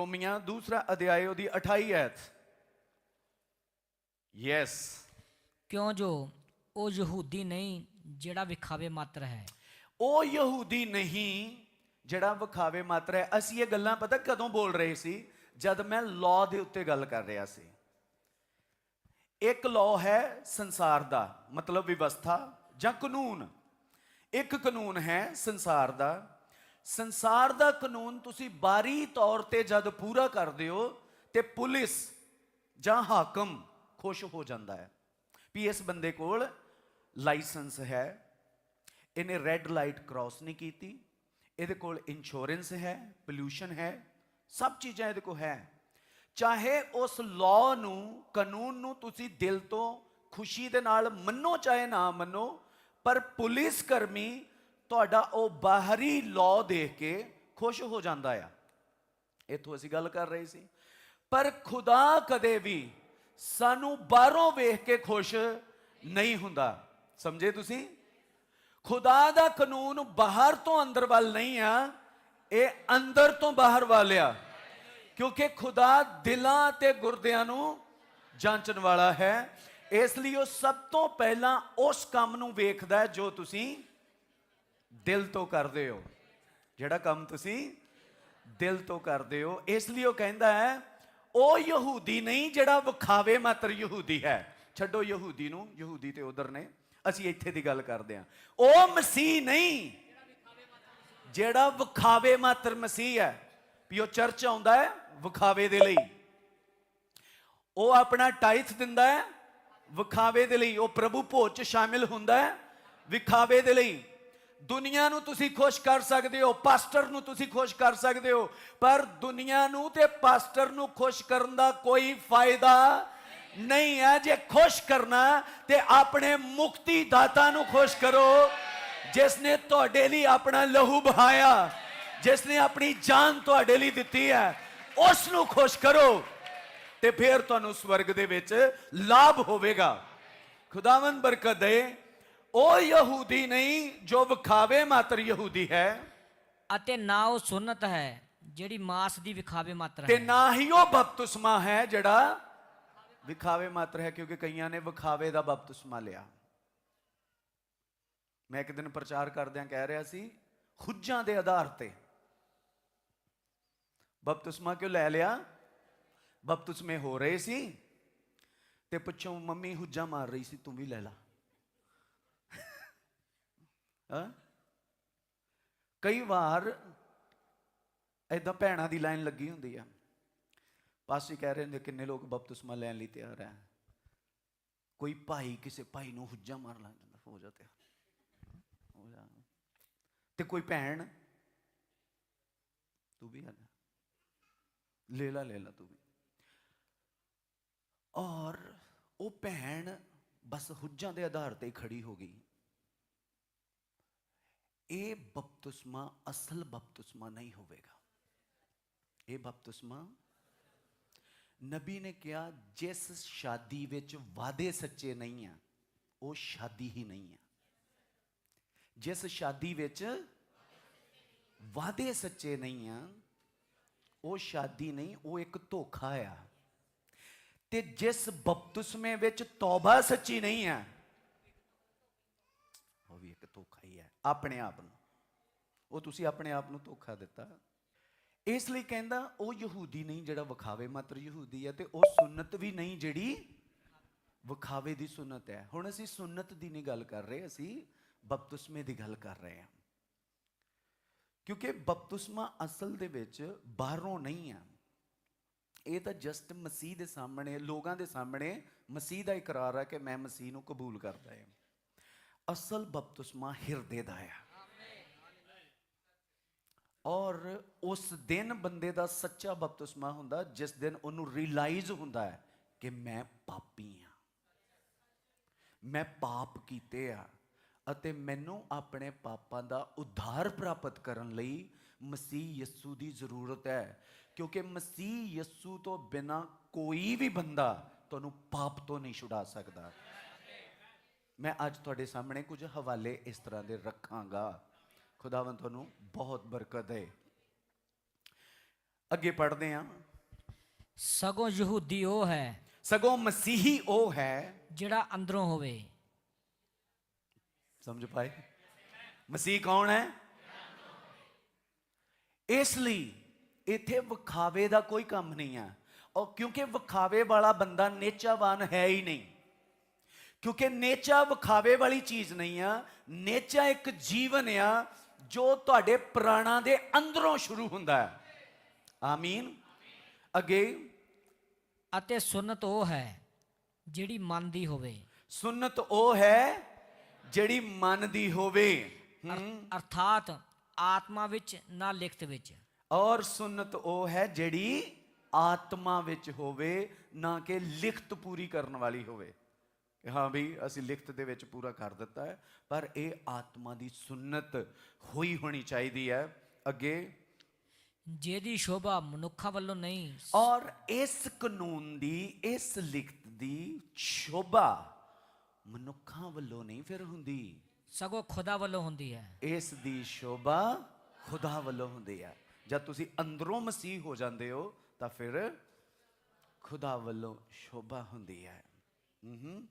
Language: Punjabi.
ਰੋਮੀਆਂ ਦੂਸਰਾ ਅਧਿਆਇ ਉਹਦੀ 28 ਐਤ ਯੈਸ ਕਿਉਂ ਜੋ ਉਹ ਯਹੂਦੀ ਨਹੀਂ ਜਿਹੜਾ ਵਿਖਾਵੇ ਮਾਤਰ ਹੈ? ਉਹ ਯਹੂਦੀ ਨਹੀਂ ਜਿਹੜਾ ਵਿਖਾਵੇ ਮਾਤਰ ਹੈ। ਅਸੀਂ ਇਹ ਗੱਲਾਂ ਪਤਾ ਕਦੋਂ ਬੋਲ ਰਹੇ ਸੀ? ਜਦ ਮੈਂ ਲਾਅ ਦੇ ਉੱਤੇ ਗੱਲ ਕਰ ਰਿਹਾ ਸੀ। ਇੱਕ ਲਾਅ ਹੈ ਸੰਸਾਰ ਦਾ ਮਤਲਬ ਵਿਵਸਥਾ ਜਾਂ ਕਾਨੂੰਨ। ਇੱਕ ਕਾਨੂੰਨ ਹੈ ਸੰਸਾਰ ਦਾ ਸੰਸਾਰ ਦਾ ਕਾਨੂੰਨ ਤੁਸੀਂ ਬਾਰੀ ਤੌਰ ਤੇ ਜਦ ਪੂਰਾ ਕਰਦੇ ਹੋ ਤੇ ਪੁਲਿਸ ਜਾਂ ਹਾਕਮ ਖੁਸ਼ ਹੋ ਜਾਂਦਾ ਹੈ। ਵੀ ਇਸ ਬੰਦੇ ਕੋਲ ਲਾਇਸੈਂਸ ਹੈ, ਇਹਨੇ ਰੈੱਡ ਲਾਈਟ ਕ੍ਰਾਸ ਨਹੀਂ ਕੀਤੀ, ਇਹਦੇ ਕੋਲ ਇੰਸ਼ੋਰੈਂਸ ਹੈ ਪੋਲੂਸ਼ਨ ਹੈ, ਸਭ ਚੀਜ਼ਾਂ ਇਹਦੇ ਕੋਲ ਹੈ। ਚਾਹੇ ਉਸ ਲਾਅ ਨੂੰ, ਕਾਨੂੰਨ ਨੂੰ ਤੁਸੀਂ ਦਿਲ ਤੋਂ ਖੁਸ਼ੀ ਦੇ ਨਾਲ ਮੰਨੋ, ਚਾਹੇ ਨਾ ਮੰਨੋ, ਪਰ ਪੁਲਿਸ ਕਰਮੀ ਤੁਹਾਡਾ ਉਹ ਬਾਹਰੀ ਲਾਅ ਦੇਖ ਕੇ ਖੁਸ਼ ਹੋ ਜਾਂਦਾ ਆ। ਇੱਥੋਂ ਅਸੀਂ ਗੱਲ ਕਰ ਰਹੇ ਸੀ। ਪਰ ਖੁਦਾ ਕਦੇ ਵੀ ਸਾਨੂੰ ਬਾਹਰੋਂ ਵੇਖ ਕੇ ਖੁਸ਼ ਨਹੀਂ ਹੁੰਦਾ। ਸਮਝੇ ਤੁਸੀਂ? ਖੁਦਾ ਦਾ ਕਾਨੂੰਨ ਬਾਹਰ ਤੋਂ ਅੰਦਰ ਵੱਲ ਨਹੀਂ ਆ, ਇਹ ਅੰਦਰ ਤੋਂ ਬਾਹਰ ਵੱਲ ਆ। ਕਿਉਂਕਿ ਖੁਦਾ ਦਿਲਾਂ ਤੇ ਗੁਰਦਿਆਂ ਨੂੰ ਜਾਂਚਣ ਵਾਲਾ ਹੈ। ਇਸ ਲਈ ਉਹ ਸਭ ਤੋਂ ਪਹਿਲਾਂ ਉਸ ਕੰਮ ਨੂੰ ਵੇਖਦਾ ਜੋ ਤੁਸੀਂ ਦਿਲ ਤੋਂ ਕਰਦੇ ਹੋ। ਜਿਹੜਾ ਕੰਮ ਤੁਸੀਂ ਦਿਲ ਤੋਂ ਕਰਦੇ ਹੋ, ਇਸ ਲਈ ਉਹ ਕਹਿੰਦਾ ਹੈ, ਉਹ ਯਹੂਦੀ ਨਹੀਂ, ਜਿਹੜਾ ਵਿਖਾਵੇ ਮਾਤਰ ਯਹੂਦੀ ਹੈ। ਛੱਡੋ ਯਹੂਦੀ ਨੂੰ, ਯਹੂਦੀ ਤੇ ਉਧਰ ਨੇ, ਅਸੀਂ ਇੱਥੇ ਦੀ ਗੱਲ ਕਰਦੇ ਹਾਂ। ਉਹ ਮਸੀਹ ਨਹੀਂ, ਜਿਹੜਾ ਵਿਖਾਵੇ ਮਾਤਰ ਮਸੀਹ ਹੈ, ਵੀ ਉਹ ਚਰਚ ਆਉਂਦਾ ਹੈ ਵਿਖਾਵੇ ਦੇ ਲਈ। ਉਹ ਆਪਣਾ ਟਾਈਥ ਦਿੰਦਾ ਹੈ, ਵਿਖਾਵੇ ਦੇ ਲਈ। ਉਹ ਪ੍ਰਭੂ ਭੋਜ ਚ ਸ਼ਾਮਿਲ ਹੁੰਦਾ ਹੈ, ਵਿਖਾਵੇ ਦੇ ਲਈ। ਦੁਨੀਆ ਨੂੰ ਤੁਸੀਂ ਖੁਸ਼ ਕਰ ਸਕਦੇ ਹੋ, ਪਾਸਟਰ ਨੂੰ ਤੁਸੀਂ ਖੁਸ਼ ਕਰ ਸਕਦੇ ਹੋ, ਪਰ ਦੁਨੀਆ ਨੂੰ ਤੇ ਪਾਸਟਰ ਨੂੰ ਖੁਸ਼ ਕਰਨ ਦਾ ਕੋਈ ਫਾਇਦਾ ਨਹੀਂ ਹੈ। ਜੇ ਖੁਸ਼ ਕਰਨਾ, ਤੇ ਆਪਣੇ ਮੁਕਤੀ ਦਾਤਾ ਨੂੰ ਖੁਸ਼ ਕਰੋ, ਜਿਸ ਨੇ ਤੁਹਾਡੇ ਲਈ ਆਪਣਾ ਲਹੂ ਬਹਾਇਆ, ਜਿਸ ਨੇ ਆਪਣੀ ਜਾਨ ਤੁਹਾਡੇ ਲਈ ਦਿੱਤੀ ਹੈ, ਉਸ ਨੂੰ ਖੁਸ਼ ਕਰੋ, ਤੇ ਫਿਰ ਤੁਹਾਨੂੰ ਸਵਰਗ ਦੇ ਵਿੱਚ ਲਾਭ ਹੋਵੇਗਾ। ਖੁਦਾਵੰਦ ਬਰਕਤ ਦੇ ਉਹ ਯਹੂਦੀ ਨਹੀਂ ਜੋ ਵਿਖਾਵੇ ਮਾਤਰ ਯਹੂਦੀ ਹੈ। ਅਤੇ ਨਾ ਉਹ ਸੁਨਨਤ ਹੈ ਜਿਹੜੀ ਮਾਸ ਦੀ ਵਿਖਾਵੇ ਮਾਤਰ ਤੇ ਹੈ। ਨਾ ਹੀ ਉਹ ਬਪਤਿਸਮਾ ਹੈ ਜਿਹੜਾ ਵਿਖਾਵੇ ਮਾਤਰ ਹੈ ਕਿਉਂਕਿ ਕਈਆਂ ਨੇ ਵਿਖਾਵੇ ਦਾ ਬਪਤਿਸਮਾ ਲਿਆ। ਮੈਂ ਇੱਕ ਦਿਨ ਪ੍ਰਚਾਰ ਕਰਦਿਆਂ ਕਹਿ ਰਿਹਾ ਸੀ ਹੁੱਜਾਂ ਦੇ ਆਧਾਰ ਤੇ। ਬਪਤਿਸਮਾ ਕਿਉਂ ਲੈ ਲਿਆ? ਬਪਤਿਸਮੇ ਹੋ ਰਹੇ ਸੀ ਤੇ ਪਿੱਛੋਂ ਮੰਮੀ ਹੁੱਜਾਂ ਮਾਰ ਰਹੀ ਸੀ ਤੂੰ ਵੀ ਲੈ ਲਾ। ਕਈ ਵਾਰ ਐਦਾਂ ਭੈਣਾਂ ਦੀ ਲਾਈਨ ਲੱਗੀ ਹੁੰਦੀ ਆ। ਪਾਸੀ ਕਹਿ ਰਹੇ ਹੁੰਦੇ ਕਿੰਨੇ ਲੋਕ ਬਪਤਿਸਮਾ ਲੈਣ ਲਈ ਤਿਆਰ ਹੈ ਕੋਈ ਭਾਈ ਕਿਸੇ ਭਾਈ ਨੂੰ ਹੁੱਜਾ ਮਾਰ ਲੱਗ ਜਾਂਦਾ, ਹੋ ਜਾ ਤਿਆਰ ਹੋ ਜਾ। ਤੇ ਕੋਈ ਭੈਣ, ਤੂੰ ਵੀ ਆ ਜਾ। ਲੈ ਲਾ ਲੈ ਲਾ ਤੂੰ ਵੀ। ਔਰ ਉਹ ਭੈਣ ਬਸ ਹੁੱਜਾਂ ਦੇ ਆਧਾਰ ਤੇ ਖੜੀ ਹੋ ਗਈ। ਇਹ ਬਪਤਿਸਮਾ ਅਸਲ ਬਪਤਿਸਮਾ ਨਹੀਂ ਹੋਵੇਗਾ ਇਹ ਬਪਤਿਸਮਾ ਨਬੀ ਨੇ ਕਿਹਾ ਜਿਸ ਸ਼ਾਦੀ ਵਿੱਚ ਵਾਅਦੇ ਸੱਚੇ ਨਹੀਂ ਆ ਉਹ ਸ਼ਾਦੀ ਹੀ ਨਹੀਂ ਆ ਜਿਸ ਸ਼ਾਦੀ ਵਿੱਚ ਵਾਅਦੇ ਸੱਚੇ ਨਹੀਂ ਆ ਉਹ ਸ਼ਾਦੀ ਨਹੀਂ ਉਹ ਇੱਕ ਧੋਖਾ ਆ ਤੇ ਜਿਸ ਬਪਤਿਸਮੇ ਵਿੱਚ ਤੌਬਾ ਸੱਚੀ ਨਹੀਂ ਆ ਉਹ ਵੀ ਇੱਕ ਧੋਖਾ ਹੀ ਹੈ ਆਪਣੇ ਆਪ ਨੂੰ। ਉਹ ਤੁਸੀਂ ਆਪਣੇ ਆਪ ਨੂੰ ਧੋਖਾ ਦਿੱਤਾ। ਇਸ ਲਈ ਕਹਿੰਦਾ, ਉਹ ਯਹੂਦੀ ਨਹੀਂ ਜਿਹੜਾ ਵਿਖਾਵੇ ਮਾਤਰ ਯਹੂਦੀ ਹੈ ਤੇ ਉਹ ਸੁਨਨਤ ਵੀ ਨਹੀਂ ਜਿਹੜੀ ਵਿਖਾਵੇ ਦੀ ਸੁਨਨਤ ਹੈ। ਹੁਣ ਅਸੀਂ ਸੁਨਨਤ ਦੀ ਨਹੀਂ ਗੱਲ ਕਰ ਰਹੇ, ਅਸੀਂ ਬਪਤਿਸਮੇ ਦੀ ਗੱਲ ਕਰ ਰਹੇ ਹਾਂ। ਕਿਉਂਕਿ ਬਪਤਿਸਮਾ ਅਸਲ ਦੇ ਵਿੱਚ ਬਾਹਰੋਂ ਨਹੀਂ ਹੈ। ਇਹ ਤਾਂ ਜਸਟ ਮਸੀਹ ਦੇ ਸਾਹਮਣੇ, ਲੋਕਾਂ ਦੇ ਸਾਹਮਣੇ ਮਸੀਹ ਦਾ ਇਕਰਾਰ ਹੈ ਕਿ ਮੈਂ ਮਸੀਹ ਨੂੰ ਕਬੂਲ ਕਰਦਾ ਹਾਂ। ਅਸਲ ਬਪਤਿਸਮਾ ਹਿਰਦੇ ਦਾ ਹੈ ਔਰ ਉਸ ਦਿਨ ਬੰਦੇ ਦਾ ਸੱਚਾ ਬਪਤਿਸਮਾ ਹੁੰਦਾ, ਜਿਸ ਦਿਨ ਉਹਨੂੰ ਰਿਅਲਾਈਜ਼ ਹੁੰਦਾ ਹੈ ਕਿ ਮੈਂ ਪਾਪੀ ਹਾਂ। ਮੈਂ ਪਾਪ ਕੀਤੇ ਆ ਅਤੇ ਮੈਨੂੰ ਆਪਣੇ ਪਾਪਾਂ ਦਾ ਉਧਾਰ ਪ੍ਰਾਪਤ ਕਰਨ ਲਈ ਮਸੀਹ ਯਿਸੂ ਦੀ ਜ਼ਰੂਰਤ ਹੈ। ਕਿਉਂਕਿ ਮਸੀਹ ਯਿਸੂ ਤੋਂ ਬਿਨਾ ਕੋਈ ਵੀ ਬੰਦਾ ਤੁਹਾਨੂੰ ਪਾਪ ਤੋਂ ਨਹੀਂ ਛੁਡਾ ਸਕਦਾ। ਮੈਂ ਅੱਜ ਤੁਹਾਡੇ ਸਾਹਮਣੇ ਕੁਝ ਹਵਾਲੇ ਇਸ ਤਰ੍ਹਾਂ ਦੇ ਰੱਖਾਂਗਾ। ਖੁਦਾਵੰਦ ਤੁਹਾਨੂੰ ਬਹੁਤ ਬਰਕਤ ਦੇ। ਅੱਗੇ ਪੜ੍ਹਦੇ ਹਾਂ ਸਗੋਂ ਯਹੂਦੀ ਉਹ ਹੈ ਸਗੋਂ ਮਸੀਹੀ ਉਹ ਹੈ। ਜਿਹੜਾ ਅੰਦਰੋਂ ਹੋਵੇ। ਸਮਝ ਪਾਏ? ਮਸੀਹ ਕੌਣ ਹੈ? ਇਸ ਲਈ ਇੱਥੇ ਵਿਖਾਵੇ ਦਾ ਕੋਈ ਕੰਮ ਨਹੀਂ ਆ। ਔਰ ਕਿਉਂਕਿ ਵਿਖਾਵੇ ਵਾਲਾ ਬੰਦਾ ਨੇਚਾਵਾਨ ਹੈ ਹੀ ਨਹੀਂ। ਕਿਉਂਕਿ ਨੇਚਾ ਵਿਖਾਵੇ ਵਾਲੀ ਚੀਜ਼ ਨਹੀਂ ਆ ਨੇਚਾ ਇੱਕ ਜੀਵਨ ਆ ਜੋ ਤੁਹਾਡੇ ਪ੍ਰਾਣਾਂ ਦੇ ਅੰਦਰੋਂ ਸ਼ੁਰੂ ਹੁੰਦਾ ਹੈ। ਆਮੀਨ। ਅੱਗੇ ਅਤੇ ਸੁਨਤ ਉਹ ਹੈ ਜਿਹੜੀ ਮਨ ਦੀ ਹੋਵੇ। ਸੁਨਤ ਉਹ ਹੈ ਜਿਹੜੀ ਮਨ ਦੀ ਹੋਵੇ। ਅਰ- ਅਰਥਾਤ ਆਤਮਾ ਵਿੱਚ ਨਾ ਲਿਖਤ ਵਿੱਚ। ਔਰ ਸੁਨਤ ਉਹ ਹੈ ਜਿਹੜੀ ਆਤਮਾ ਵਿੱਚ ਹੋਵੇ ਨਾ ਕਿ ਲਿਖਤ ਪੂਰੀ ਕਰਨ ਵਾਲੀ ਹੋਵੇ। ਹਾਂ ਵੀ ਅਸੀਂ ਲਿਖਤ ਦੇ ਵਿੱਚ ਪੂਰਾ ਕਰ ਦਿੱਤਾ ਹੈ ਪਰ ਇਹ ਆਤਮਾ ਦੀ ਸੁਨਤ ਹੋਈ ਹੋਣੀ ਚਾਹੀਦੀ ਹੈ। ਅੱਗੇ। ਜਿਹਦੀ ਸ਼ੋਭਾ ਮਨੁੱਖਾਂ ਵੱਲੋਂ ਨਹੀਂ ਔਰ ਇਸ ਕਾਨੂੰਨ ਦੀ ਇਸ ਲਿਖਤ ਦੀ ਸ਼ੋਭਾ ਮਨੁੱਖਾਂ ਵੱਲੋਂ ਨਹੀਂ ਫਿਰ ਹੁੰਦੀ। ਸਗੋਂ ਖੁਦਾ ਵੱਲੋਂ ਹੁੰਦੀ ਹੈ। ਇਸ ਦੀ ਸ਼ੋਭਾ ਖੁਦਾ ਵੱਲੋਂ ਹੁੰਦੀ ਹੈ। ਜਦ ਤੁਸੀਂ ਅੰਦਰੋਂ ਮਸੀਹ ਹੋ ਜਾਂਦੇ ਹੋ ਤਾਂ ਫਿਰ ਖੁਦਾ ਵੱਲੋਂ ਸ਼ੋਭਾ ਹੁੰਦੀ ਹੈ। ਹੂੰ